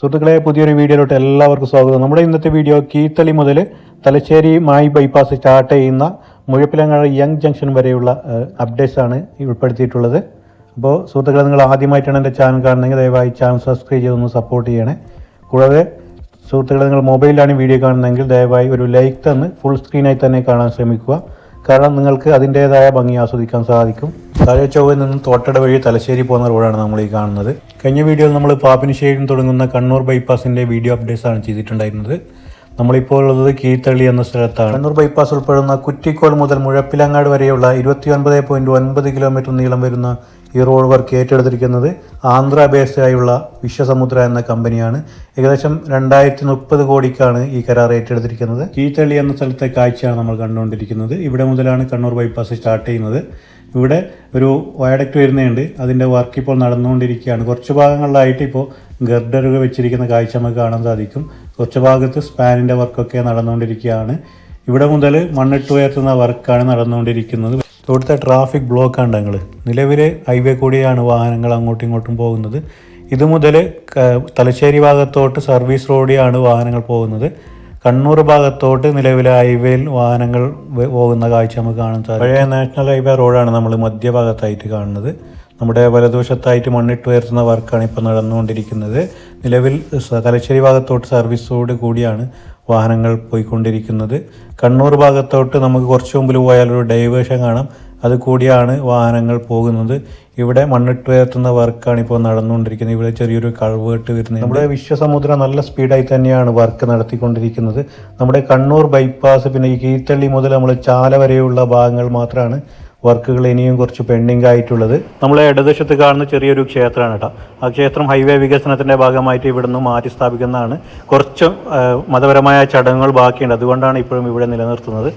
സുഹൃത്തുക്കളെ പുതിയൊരു വീഡിയോയിലോട്ട് എല്ലാവർക്കും സ്വാഗതം. നമ്മുടെ ഇന്നത്തെ വീഡിയോ കീത്തളി മുതൽ തലശ്ശേരി മായി ബൈപ്പാസ് സ്റ്റാർട്ട് ചെയ്യുന്ന മുഴപ്പിലങ്ങാട് യങ് ജംഗ്ഷൻ വരെയുള്ള അപ്ഡേറ്റ്സ് ആണ് ഉൾപ്പെടുത്തിയിട്ടുള്ളത്. അപ്പോൾ സുഹൃത്തുക്കളെ നിങ്ങൾ ആദ്യമായിട്ടാണ് എന്റെ ചാനൽ കാണുന്നതെങ്കിൽ ദയവായി ചാനൽ സബ്സ്ക്രൈബ് ചെയ്തൊന്ന് സപ്പോർട്ട് ചെയ്യണേ. കൂടാതെ സുഹൃത്തുക്കളെ നിങ്ങൾ മൊബൈലിലാണ് വീഡിയോ കാണുന്നതെങ്കിൽ ദയവായി ഒരു ലൈക്ക് തന്ന് ഫുൾ സ്ക്രീനായി തന്നെ കാണാൻ ശ്രമിക്കുക. കാരണം നിങ്ങൾക്ക് അതിന്റേതായ ഭംഗി ആസ്വദിക്കാൻ സാധിക്കും. താഴെ ചൊവ്വയിൽ നിന്നും തോട്ടട വഴി തലശ്ശേരി പോകുന്ന റോഡാണ് നമ്മൾ ഈ കാണുന്നത്. കഴിഞ്ഞ വീഡിയോയിൽ നമ്മൾ പാപ്പിനിശ്ശേരിയിൽ തുടങ്ങുന്ന കണ്ണൂർ ബൈപ്പാസിന്റെ വീഡിയോ അപ്ഡേറ്റ്സ് ആണ് ചെയ്തിട്ടുണ്ടായിരുന്നത്. നമ്മളിപ്പോൾ ഉള്ളത് കീഴ്ത്തള്ളി എന്ന സ്ഥലത്താണ്. കണ്ണൂർ ബൈപ്പാസ് ഉൾപ്പെടുന്ന കുറ്റിക്കോൾ മുതൽ മുഴപ്പിലങ്ങാട് വരെയുള്ള ഇരുപത്തി ഒൻപത് പോയിന്റ് ഒൻപത് കിലോമീറ്റർ നീളം വരുന്ന ഈ റോഡ് വർക്ക് ഏറ്റെടുത്തിരിക്കുന്നത് ആന്ധ്ര ബേസ്ഡ് ആയുള്ള വിശ്വസമുദ്ര എന്ന കമ്പനിയാണ് ഏകദേശം രണ്ടായിരത്തി മുപ്പത് കോടിക്കാണ് ഈ കരാർ ഏറ്റെടുത്തിരിക്കുന്നത്. കീഴ്ത്തള്ളി എന്ന സ്ഥലത്തെ കാഴ്ചയാണ് നമ്മൾ കണ്ടുകൊണ്ടിരിക്കുന്നത്. ഇവിടെ മുതലാണ് കണ്ണൂർ ബൈപ്പാസ് സ്റ്റാർട്ട് ചെയ്യുന്നത്. ഇവിടെ ഒരു വയഡക്റ്റ് വരുന്നുണ്ട്. അതിന്റെ വർക്ക് ഇപ്പോൾ നടന്നുകൊണ്ടിരിക്കുകയാണ്. കുറച്ച് ഭാഗങ്ങളിലായിട്ട് ഇപ്പോൾ ഗർഡറുകൾ വെച്ചിരിക്കുന്ന കാഴ്ച നമുക്ക് കാണാൻ സാധിക്കും. കുറച്ച് ഭാഗത്ത് സ്പാനിന്റെ വർക്കൊക്കെ നടന്നുകൊണ്ടിരിക്കുകയാണ്. ഇവിടെ മുതൽ മണ്ണിട്ട് ഉയർത്തുന്ന വർക്കാണ് നടന്നുകൊണ്ടിരിക്കുന്നത്. ഇവിടുത്തെ ട്രാഫിക് ബ്ലോക്ക് ആണ് ഞങ്ങൾ നിലവിൽ ഹൈവേ കൂടിയാണ് വാഹനങ്ങൾ അങ്ങോട്ടും ഇങ്ങോട്ടും പോകുന്നത്. ഇത് മുതൽ തലശ്ശേരി ഭാഗത്തോട്ട് സർവീസ് റോഡിയാണ് വാഹനങ്ങൾ പോകുന്നത്. കണ്ണൂർ ഭാഗത്തോട്ട് നിലവിലെ ഹൈവേയിൽ വാഹനങ്ങൾ പോകുന്ന കാഴ്ച നമുക്ക് കാണാൻ സാധിക്കും. പഴയ നാഷണൽ ഹൈവേ റോഡാണ് നമ്മൾ മധ്യഭാഗത്തായിട്ട് കാണുന്നത്. നമ്മുടെ വലതുവശത്തായിട്ട് മണ്ണിട്ട് ഉയർത്തുന്ന വർക്കാണ് ഇപ്പോൾ നടന്നുകൊണ്ടിരിക്കുന്നത്. നിലവിൽ തലശ്ശേരി ഭാഗത്തോട്ട് സർവീസോട് കൂടിയാണ് വാഹനങ്ങൾ പോയിക്കൊണ്ടിരിക്കുന്നത്. കണ്ണൂർ ഭാഗത്തോട്ട് നമുക്ക് കുറച്ച് മുമ്പിൽ പോയാൽ ഒരു ഡൈവേഷൻ കാണാം. അത് കൂടിയാണ് വാഹനങ്ങൾ പോകുന്നത്. ഇവിടെ മണ്ണിട്ട് ഉയർത്തുന്ന വർക്കാണ് ഇപ്പോൾ നടന്നുകൊണ്ടിരിക്കുന്നത്. ഇവിടെ ചെറിയൊരു കഴിവേട്ട് വരുന്നത് നമ്മുടെ വിശ്വസമുദ്ര നല്ല സ്പീഡായി തന്നെയാണ് വർക്ക് നടത്തിക്കൊണ്ടിരിക്കുന്നത്. നമ്മുടെ കണ്ണൂർ ബൈപ്പാസ് പിന്നെ ഈ കീഴ്ത്തള്ളി മുതൽ നമ്മൾ ചാല വരെയുള്ള ഭാഗങ്ങൾ മാത്രമാണ് വർക്കുകൾ ഇനിയും കുറച്ച് പെൻഡിങ് ആയിട്ടുള്ളത്. നമ്മൾ ഇടതുവശത്ത് കാണുന്ന ചെറിയൊരു ക്ഷേത്രമാണ് കേട്ടോ. ആ ക്ഷേത്രം ഹൈവേ വികസനത്തിന്റെ ഭാഗമായിട്ട് ഇവിടുന്ന് മാറ്റി സ്ഥാപിക്കുന്നതാണ്. കുറച്ച് മതപരമായ ചടങ്ങുകൾ ബാക്കിയുണ്ട്. അതുകൊണ്ടാണ് ഇപ്പോഴും ഇവിടെ നിലനിർത്തുന്നത്.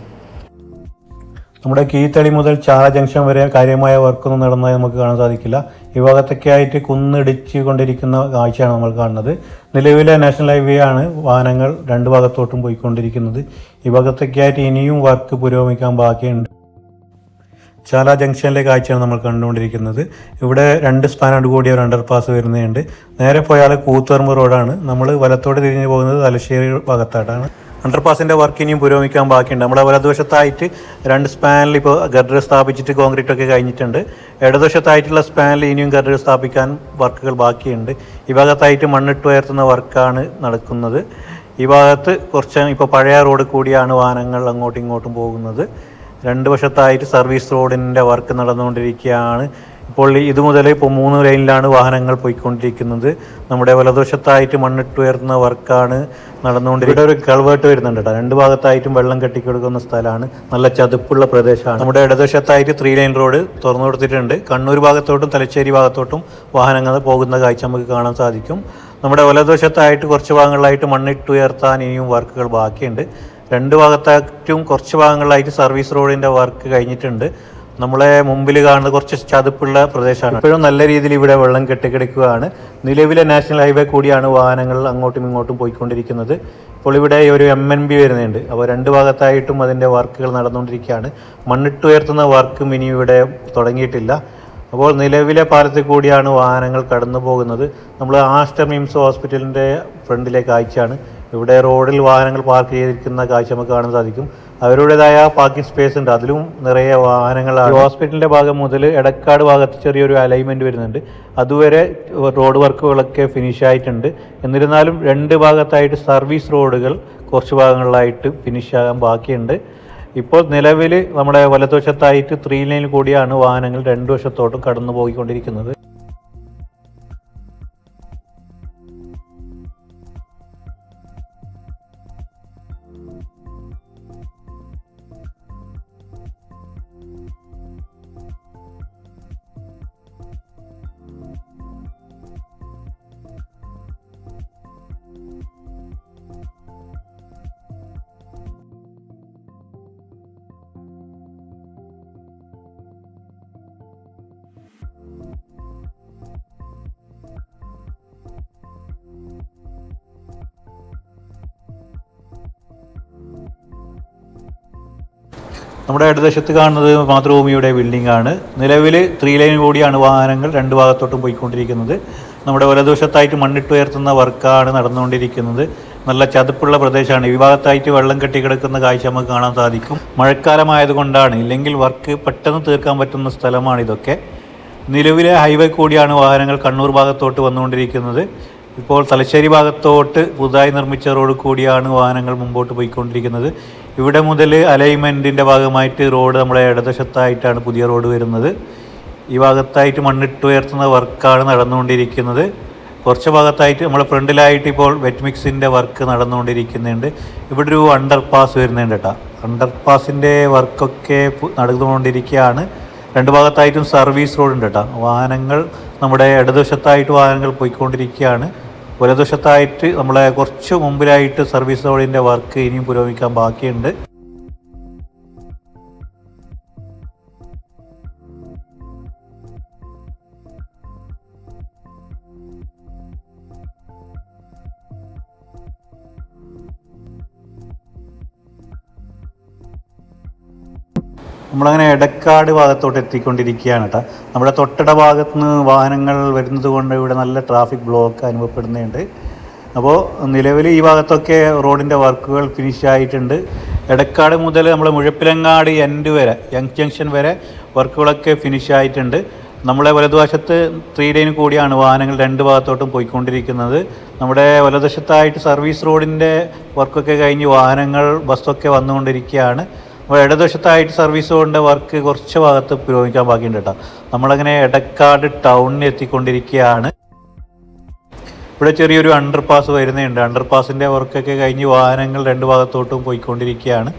നമ്മുടെ കീഴ്ത്തളി മുതൽ ചാല ജംഗ്ഷൻ വരെ കാര്യമായ വർക്കൊന്നും നടന്നതായി നമുക്ക് കാണാൻ സാധിക്കില്ല. ഈ ഭാഗത്തൊക്കെ ആയിട്ട് കുന്നിടിച്ച് കൊണ്ടിരിക്കുന്ന കാഴ്ചയാണ് നമ്മൾ കാണുന്നത്. നിലവിലെ നാഷണൽ ഹൈവേ ആണ് വാഹനങ്ങൾ രണ്ട് ഭാഗത്തോട്ടും പോയിക്കൊണ്ടിരിക്കുന്നത്. ഈ ഭാഗത്തൊക്കെ ആയിട്ട് ഇനിയും വർക്ക് പുരോഗമിക്കാൻ ബാക്കിയുണ്ട്. ചാല ജംഗ്ഷനിലെ കാഴ്ചയാണ് നമ്മൾ കണ്ടുകൊണ്ടിരിക്കുന്നത്. ഇവിടെ രണ്ട് സ്പാനോട് കൂടിയ ഒരു അണ്ടർപാസ് വരുന്നുണ്ട്. നേരെ പോയാൽ കൂത്തുപറമ്പ് റോഡാണ്. നമ്മൾ വലത്തോട്ട് തിരിഞ്ഞു പോകുന്നത് തലശ്ശേരി ഭാഗത്തായിട്ടാണ്. അണ്ടർപാസിന്റെ വർക്ക് ഇനിയും പുരോഗമിക്കാൻ ബാക്കിയുണ്ട്. നമ്മുടെ വലതുവശത്തായിട്ട് രണ്ട് സ്പാനിൽ ഇപ്പോൾ ഗർഡർ സ്ഥാപിച്ചിട്ട് കോൺക്രീറ്റ് ഒക്കെ കഴിഞ്ഞിട്ടുണ്ട്. ഇടതുവശത്തായിട്ടുള്ള സ്പാനിൽ ഇനിയും ഗർഡർ സ്ഥാപിക്കാൻ വർക്കുകൾ ബാക്കിയുണ്ട്. ഈ ഭാഗത്തായിട്ട് മണ്ണിട്ട് ഉയർത്തുന്ന വർക്കാണ് നടക്കുന്നത്. ഈ ഭാഗത്ത് കുറച്ച് ഇപ്പോൾ പഴയ റോഡ് കൂടിയാണ് വാഹനങ്ങൾ അങ്ങോട്ടും ഇങ്ങോട്ടും പോകുന്നത്. രണ്ട് വശത്തായിട്ട് സർവീസ് റോഡിന്റെ വർക്ക് നടന്നുകൊണ്ടിരിക്കുകയാണ്. ഇപ്പോൾ ഇത് മുതൽ ഇപ്പോൾ മൂന്ന് ലൈനിലാണ് വാഹനങ്ങൾ പോയിക്കൊണ്ടിരിക്കുന്നത്. നമ്മുടെ വലതുവശത്തായിട്ട് മണ്ണിട്ട് ഉയർത്തുന്ന വർക്കാണ് നടന്നുകൊണ്ടിരിക്കുന്നത്. ഇവിടെ ഒരു കൾവേർട്ട് വരുന്നുണ്ട് കേട്ടോ. രണ്ട് ഭാഗത്തായിട്ടും വെള്ളം കെട്ടിക്കൊടുക്കുന്ന സ്ഥലമാണ്. നല്ല ചതുപ്പുള്ള പ്രദേശമാണ്. നമ്മുടെ ഇടതുവശത്തായിട്ട് ത്രീ ലൈൻ റോഡ് തുറന്നു കൊടുത്തിട്ടുണ്ട്. കണ്ണൂർ ഭാഗത്തോട്ടും തലശ്ശേരി ഭാഗത്തോട്ടും വാഹനങ്ങൾ പോകുന്ന കാഴ്ച നമുക്ക് കാണാൻ സാധിക്കും. നമ്മുടെ വലതുവശത്തായിട്ട് കുറച്ച് ഭാഗങ്ങളിലായിട്ട് മണ്ണിട്ട് ഉയർത്താൻ ഇനിയും വർക്കുകൾ ബാക്കിയുണ്ട്. രണ്ട് ഭാഗത്തായിട്ടും കുറച്ച് ഭാഗങ്ങളിലായിട്ട് സർവീസ് റോഡിന്റെ വർക്ക് കഴിഞ്ഞിട്ടുണ്ട്. നമ്മളെ മുമ്പിൽ കാണുന്നത് കുറച്ച് ചതുപ്പുള്ള പ്രദേശമാണ്. ഇപ്പോഴും നല്ല രീതിയിൽ ഇവിടെ വെള്ളം കെട്ടിക്കിടക്കുകയാണ്. നിലവിലെ നാഷണൽ ഹൈവേ കൂടിയാണ് വാഹനങ്ങൾ അങ്ങോട്ടും ഇങ്ങോട്ടും പോയിക്കൊണ്ടിരിക്കുന്നത്. ഇപ്പോൾ ഇവിടെ ഒരു എം എൻ ബി വരുന്നുണ്ട്. അപ്പോൾ രണ്ട് ഭാഗത്തായിട്ടും അതിന്റെ വർക്കുകൾ നടന്നുകൊണ്ടിരിക്കുകയാണ്. മണ്ണിട്ട് ഉയർത്തുന്ന വർക്കും ഇനി ഇവിടെ തുടങ്ങിയിട്ടില്ല. അപ്പോൾ നിലവിലെ പാലത്തിൽ കൂടിയാണ് വാഹനങ്ങൾ കടന്നു പോകുന്നത് നമ്മൾ ആസ്റ്റർ മിംസ് ഹോസ്പിറ്റലിന്റെ ഫ്രണ്ടിലെ കാഴ്ചയാണ്. ഇവിടെ റോഡിൽ വാഹനങ്ങൾ പാർക്ക് ചെയ്തിരിക്കുന്ന കാഴ്ച നമുക്ക് കാണാൻ സാധിക്കും. അവരുടേതായ പാർക്കിംഗ് സ്പേസ് ഉണ്ട്. അതിലും നിറയെ വാഹനങ്ങളാണ്. ഹോസ്പിറ്റലിന്റെ ഭാഗം മുതൽ എടക്കാട് ഭാഗത്ത് ചെറിയൊരു അലൈൻമെന്റ് വരുന്നുണ്ട്. അതുവരെ റോഡ് വർക്കുകളൊക്കെ ഫിനിഷ് ആയിട്ടുണ്ട്. എന്നിരുന്നാലും രണ്ട് ഭാഗത്തായിട്ട് സർവീസ് റോഡുകൾ കുറച്ച് ഭാഗങ്ങളിലായിട്ട് ഫിനിഷ് ആകാൻ ബാക്കിയുണ്ട്. ഇപ്പോൾ നിലവിൽ നമ്മുടെ വലതുവശത്തായിട്ട് ത്രീ ലൈനിൽ കൂടിയാണ് വാഹനങ്ങൾ. രണ്ടു വശത്തോട്ടും കടന്നു പോയിക്കൊണ്ടിരിക്കുന്നത് നമ്മുടെ ഇടതുവശത്ത് കാണുന്നത് മാതൃഭൂമിയുടെ ബിൽഡിംഗ് ആണ്. നിലവിൽ ത്രീ ലൈൻ കൂടിയാണ് വാഹനങ്ങൾ രണ്ട് ഭാഗത്തോട്ടും പോയിക്കൊണ്ടിരിക്കുന്നത്. നമ്മുടെ വലതുവശത്തായിട്ട് മണ്ണിട്ട് ഉയർത്തുന്ന വർക്കാണ് നടന്നുകൊണ്ടിരിക്കുന്നത്. നല്ല ചതുപ്പുള്ള പ്രദേശമാണ്. ഈ ഭാഗത്തായിട്ട് വെള്ളം കെട്ടിക്കിടക്കുന്ന കാഴ്ച നമുക്ക് കാണാൻ സാധിക്കും. മഴക്കാലമായതുകൊണ്ടാണ് ഇല്ലെങ്കിൽ വർക്ക് പെട്ടെന്ന് തീർക്കാൻ പറ്റുന്ന സ്ഥലമാണ് ഇതൊക്കെ. നിലവിലെ ഹൈവേ കൂടിയാണ് വാഹനങ്ങൾ കണ്ണൂർ ഭാഗത്തോട്ട് വന്നുകൊണ്ടിരിക്കുന്നത്. ഇപ്പോൾ തലശ്ശേരി ഭാഗത്തോട്ട് പുതുതായി നിർമ്മിച്ച റോഡ് കൂടിയാണ് വാഹനങ്ങൾ മുമ്പോട്ട് പോയിക്കൊണ്ടിരിക്കുന്നത്. ഇവിടെ മുതൽ അലൈൻമെന്റിന്റെ ഭാഗമായിട്ട് റോഡ് നമ്മുടെ ഇടതുവശത്തായിട്ടാണ് പുതിയ റോഡ് വരുന്നത്. ഈ ഭാഗത്തായിട്ട് മണ്ണിട്ട് ഉയർത്തുന്ന വർക്കാണ് നടന്നുകൊണ്ടിരിക്കുന്നത്. കുറച്ച് ഭാഗത്തായിട്ട് നമ്മുടെ ഫ്രണ്ടിലായിട്ട് ഇപ്പോൾ വെറ്റ് മിക്സിന്റെ വർക്ക് നടന്നുകൊണ്ടിരിക്കുന്നുണ്ട്. ഇവിടെ ഒരു അണ്ടർ പാസ് വരുന്നുണ്ട് കേട്ടോ. അണ്ടർ പാസിന്റെ വർക്കൊക്കെ നടന്നുകൊണ്ടിരിക്കുകയാണ്. രണ്ട് ഭാഗത്തായിട്ടും സർവീസ് റോഡ് ഉണ്ട് കേട്ടോ. വാഹനങ്ങൾ നമ്മുടെ ഇടതുവശത്തായിട്ട് വാഹനങ്ങൾ പോയിക്കൊണ്ടിരിക്കുകയാണ്. വലതുവശത്തായിട്ട് നമ്മളെ കുറച്ച് മുമ്പിലായിട്ട് സർവീസ് റോഡിന്റെ വർക്ക് ഇനിയും പുരോഗമിക്കാൻ ബാക്കിയുണ്ട്. നമ്മളങ്ങനെ എടക്കാട് ഭാഗത്തോട്ട് എത്തിക്കൊണ്ടിരിക്കുകയാണ് കേട്ടോ നമ്മുടെ തൊട്ടട ഭാഗത്ത് നിന്ന് വാഹനങ്ങൾ വരുന്നത് കൊണ്ട് ഇവിടെ നല്ല ട്രാഫിക് ബ്ലോക്ക് അനുഭവപ്പെടുന്നുണ്ട്. അപ്പോൾ നിലവിൽ ഈ ഭാഗത്തൊക്കെ റോഡിന്റെ വർക്കുകൾ ഫിനിഷ് ആയിട്ടുണ്ട്. എടക്കാട് മുതൽ നമ്മൾ മുഴപ്പിലങ്ങാട് എൻഡ് വരെ യങ് ജംഗ്ഷൻ വരെ വർക്കുകളൊക്കെ ഫിനിഷ് ആയിട്ടുണ്ട്. നമ്മളെ വലതുവശത്ത് ത്രീ ലൈൻ കൂടിയാണ് വാഹനങ്ങൾ രണ്ട് ഭാഗത്തോട്ടും പോയിക്കൊണ്ടിരിക്കുന്നത്. നമ്മുടെ വലതുവശത്തായിട്ട് സർവീസ് റോഡിന്റെ വർക്കൊക്കെ കഴിഞ്ഞ് വാഹനങ്ങൾ ബസ്സൊക്കെ വന്നുകൊണ്ടിരിക്കുകയാണ്. അപ്പോൾ ഇടതുവശത്തായിട്ട് സർവീസ് റോഡിന്റെ വർക്ക് കുറച്ച് ഭാഗത്ത് പുരോഗമിക്കാൻ ബാക്കിയുണ്ട് കേട്ടോ. നമ്മളങ്ങനെ എടക്കാട് ടൗണിൽ എത്തിക്കൊണ്ടിരിക്കുകയാണ്. ഇവിടെ ചെറിയൊരു അണ്ടർ പാസ് വരുന്നുണ്ട് അണ്ടർ പാസിന്റെ വർക്കൊക്കെ കഴിഞ്ഞ് വാഹനങ്ങൾ രണ്ട് ഭാഗത്തോട്ടും പോയിക്കൊണ്ടിരിക്കുകയാണ്.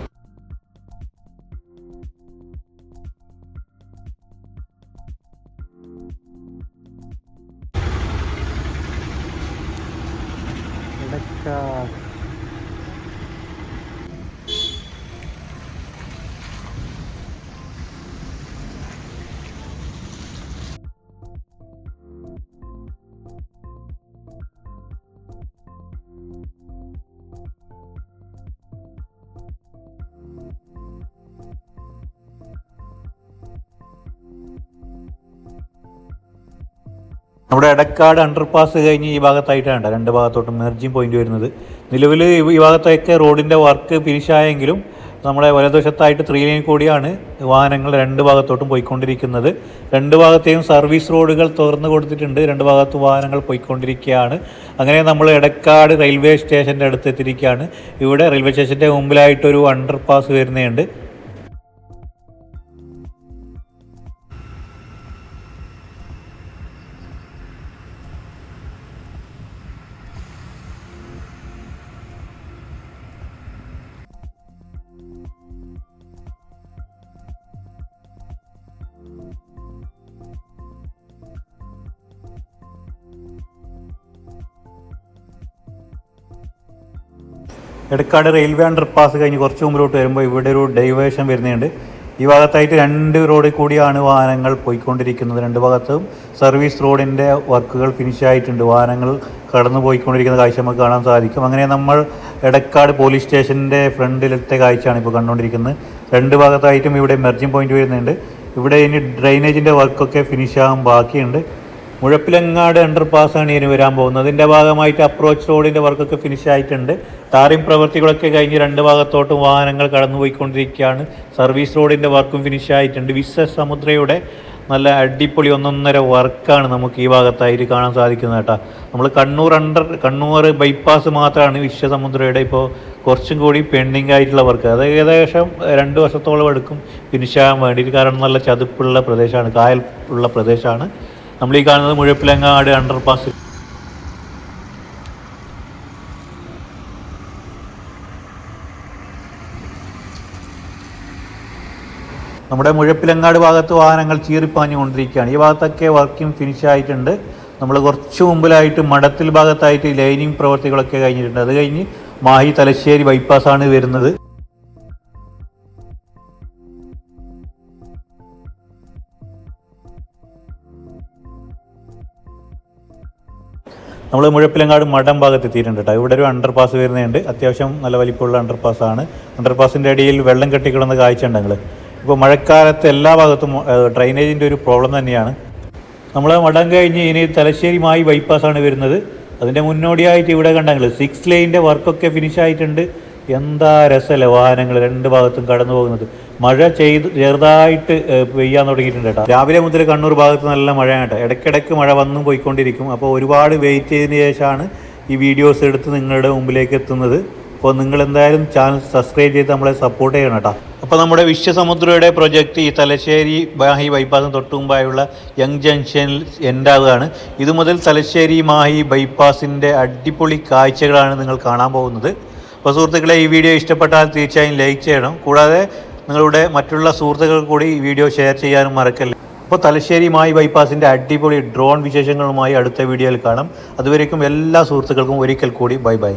നമ്മുടെ എടക്കാട് അണ്ടർപാസ് കഴിഞ്ഞ് ഈ ഭാഗത്തായിട്ടാണ് രണ്ട് ഭാഗത്തോട്ടും മെർജിങ് പോയിന്റ് വരുന്നത്. നിലവിൽ ഈ ഭാഗത്തൊക്കെ റോഡിന്റെ വർക്ക് ഫിനിഷായെങ്കിലും നമ്മുടെ വലതുവശത്തായിട്ട് ത്രീ ലൈൻ കൂടിയാണ് വാഹനങ്ങൾ രണ്ട് ഭാഗത്തോട്ടും പോയിക്കൊണ്ടിരിക്കുന്നത്. രണ്ട് ഭാഗത്തെയും സർവീസ് റോഡുകൾ തുറന്നു കൊടുത്തിട്ടുണ്ട്. രണ്ട് ഭാഗത്തും വാഹനങ്ങൾ പോയിക്കൊണ്ടിരിക്കുകയാണ്. അങ്ങനെ നമ്മൾ എടക്കാട് റെയിൽവേ സ്റ്റേഷന്റെ അടുത്ത് എത്തിയിരിക്കുകയാണ് ഇവിടെ റെയിൽവേ സ്റ്റേഷന്റെ മുമ്പിലായിട്ടൊരു അണ്ടർപാസ് വരുന്നുണ്ട് എടക്കാട് റെയിൽവേ അണ്ടർപാസ് കഴിഞ്ഞ് കുറച്ച് മുമ്പിലോട്ട് വരുമ്പോൾ ഇവിടെ ഒരു ഡൈവേഷൻ വരുന്നുണ്ട്. ഈ ഭാഗത്തായിട്ട് രണ്ട് റോഡിൽ കൂടിയാണ് വാഹനങ്ങൾ പോയിക്കൊണ്ടിരിക്കുന്നത്. രണ്ട് ഭാഗത്തും സർവീസ് റോഡിന്റെ വർക്കുകൾ ഫിനിഷ് ആയിട്ടുണ്ട്. വാഹനങ്ങൾ കടന്നു പോയിക്കൊണ്ടിരിക്കുന്ന കാഴ്ച നമുക്ക് കാണാൻ സാധിക്കും. അങ്ങനെ നമ്മൾ എടക്കാട് പോലീസ് സ്റ്റേഷന്റെ ഫ്രണ്ടിലത്തെ കാഴ്ചയാണ് ഇപ്പോൾ കണ്ടുകൊണ്ടിരിക്കുന്നത്. രണ്ട് ഭാഗത്തായിട്ടും ഇവിടെ മെർജിങ് പോയിന്റ് വരുന്നുണ്ട്. ഇവിടെ ഇനി ഡ്രൈനേജിന്റെ വർക്കൊക്കെ ഫിനിഷ് ആകാൻ ബാക്കിയുണ്ട്. മുഴപ്പിലങ്ങാട് അണ്ടർപാസ്സാണ് ഇനി വരാൻ പോകുന്നത്. അതിന്റെ ഭാഗമായിട്ട് അപ്രോച്ച് റോഡിന്റെ വർക്കൊക്കെ ഫിനിഷ് ആയിട്ടുണ്ട്. ടാറിംഗ് പ്രവൃത്തികളൊക്കെ കഴിഞ്ഞ് രണ്ട് ഭാഗത്തോട്ടും വാഹനങ്ങൾ കടന്നുപോയിക്കൊണ്ടിരിക്കുകയാണ്. സർവീസ് റോഡിന്റെ വർക്കും ഫിനിഷ് ആയിട്ടുണ്ട്. വിശ്വ സമുദ്രയുടെ നല്ല അടിപൊളി ഒന്നൊന്നര വർക്കാണ് നമുക്ക് ഈ ഭാഗത്തായിട്ട് കാണാൻ സാധിക്കുന്നത് കേട്ടോ. നമ്മൾ കണ്ണൂർ അണ്ടർ കണ്ണൂർ ബൈപ്പാസ് മാത്രമാണ് വിശ്വസമുദ്രയുടെ ഇപ്പോൾ കുറച്ചും കൂടി പെൻഡിങ് ആയിട്ടുള്ള വർക്ക് അത് ഏകദേശം രണ്ട് വർഷത്തോളം എടുക്കും ഫിനിഷ് ആകാൻ വേണ്ടിയിട്ട്. കാരണം നല്ല ചതുപ്പുള്ള പ്രദേശമാണ് കായൽ ഉള്ള പ്രദേശമാണ്. നമ്മൾ ഈ കാണുന്നത് മുഴപ്പിലങ്ങാട് അണ്ടർപാസ് നമ്മുടെ മുഴപ്പിലങ്ങാട് ഭാഗത്ത് വാഹനങ്ങൾ ചീറിപ്പാഞ്ഞുകൊണ്ടിരിക്കുകയാണ്. ഈ ഭാഗത്തൊക്കെ വർക്കിംഗ് ഫിനിഷ് ആയിട്ടുണ്ട്. നമ്മൾ കുറച്ച് മുമ്പിലായിട്ട് മടത്തിൽ ഭാഗത്തായിട്ട് ലൈനിങ് പ്രവർത്തികളൊക്കെ കഴിഞ്ഞിട്ടുണ്ട്. അത് കഴിഞ്ഞ് മാഹി തലശ്ശേരി ബൈപ്പാസ് ആണ് വരുന്നത്. നമ്മൾ മുഴപ്പിലങ്ങാട് മഠം ഭാഗത്ത് എത്തിയിട്ടുണ്ട് കേട്ടോ ഇവിടെ ഒരു അണ്ടർപാസ് വരുന്നുണ്ട് അത്യാവശ്യം നല്ല വലിപ്പമുള്ള അണ്ടർപാസ് ആണ്. അണ്ടർപാസിന്റെ അടിയിൽ വെള്ളം കെട്ടിക്കിടന്ന കാഴ്ച ഉണ്ട് ഞങ്ങൾ ഇപ്പോൾ മഴക്കാലത്ത് എല്ലാ ഭാഗത്തും ഡ്രൈനേജിന്റെ ഒരു പ്രോബ്ലം തന്നെയാണ്. നമ്മൾ മഠം കഴിഞ്ഞ് ഇനി തലശ്ശേരിയുമായി ബൈപ്പാസ്സാണ് വരുന്നത്. അതിന്റെ മുന്നോടിയായിട്ട് ഇവിടെ കണ്ടെങ്കിൽ സിക്സ് ലൈന്റെ വർക്കൊക്കെ ഫിനിഷ് ആയിട്ടുണ്ട്. എന്താ രസമല്ലേ വാഹനങ്ങൾ രണ്ട് ഭാഗത്തും കടന്നു പോകുന്നത് മഴ ചെയ്ത് ചെറുതായിട്ട് പെയ്യാൻ തുടങ്ങിയിട്ടുണ്ട് കേട്ടോ. രാവിലെ മുതൽ കണ്ണൂർ ഭാഗത്ത് നല്ല മഴയാണ് കേട്ടോ. ഇടയ്ക്കിടയ്ക്ക് മഴ വന്നും പോയിക്കൊണ്ടിരിക്കും. അപ്പോൾ ഒരുപാട് വെയിറ്റ് ചെയ്തതിന് ശേഷമാണ് ഈ വീഡിയോസ് എടുത്ത് നിങ്ങളുടെ മുമ്പിലേക്ക് എത്തുന്നത്. അപ്പോൾ നിങ്ങൾ എന്തായാലും ചാനൽ സബ്സ്ക്രൈബ് ചെയ്ത് നമ്മളെ സപ്പോർട്ട് ചെയ്യണം കേട്ടോ. അപ്പോൾ നമ്മുടെ വിശ്വസമുദ്രയുടെ പ്രൊജക്റ്റ് ഈ തലശ്ശേരി മാഹി ബൈപ്പാസിന് തൊട്ട് മുമ്പായുള്ള യങ് ജംഗ്ഷനിൽ എൻഡാവുകയാണ് ഇത് മുതൽ തലശ്ശേരി മാഹി ബൈപ്പാസിന്റെ അടിപൊളി കാഴ്ചകളാണ് നിങ്ങൾ കാണാൻ പോകുന്നത്. അപ്പോൾ സുഹൃത്തുക്കളെ ഈ വീഡിയോ ഇഷ്ടപ്പെട്ടാൽ തീർച്ചയായും ലൈക്ക് ചെയ്യണം. കൂടാതെ നിങ്ങളുടെ മറ്റുള്ള സുഹൃത്തുക്കൾ കൂടി ഈ വീഡിയോ ഷെയർ ചെയ്യാനും മറക്കല്ല. അപ്പോൾ തലശ്ശേരി മായി ബൈപ്പാസിന്റെ അടിപൊളി ഡ്രോൺ വിശേഷങ്ങളുമായി അടുത്ത വീഡിയോയിൽ കാണാം. അതുവരേക്കും എല്ലാ സുഹൃത്തുക്കൾക്കും ഒരിക്കൽ കൂടി ബൈ ബൈ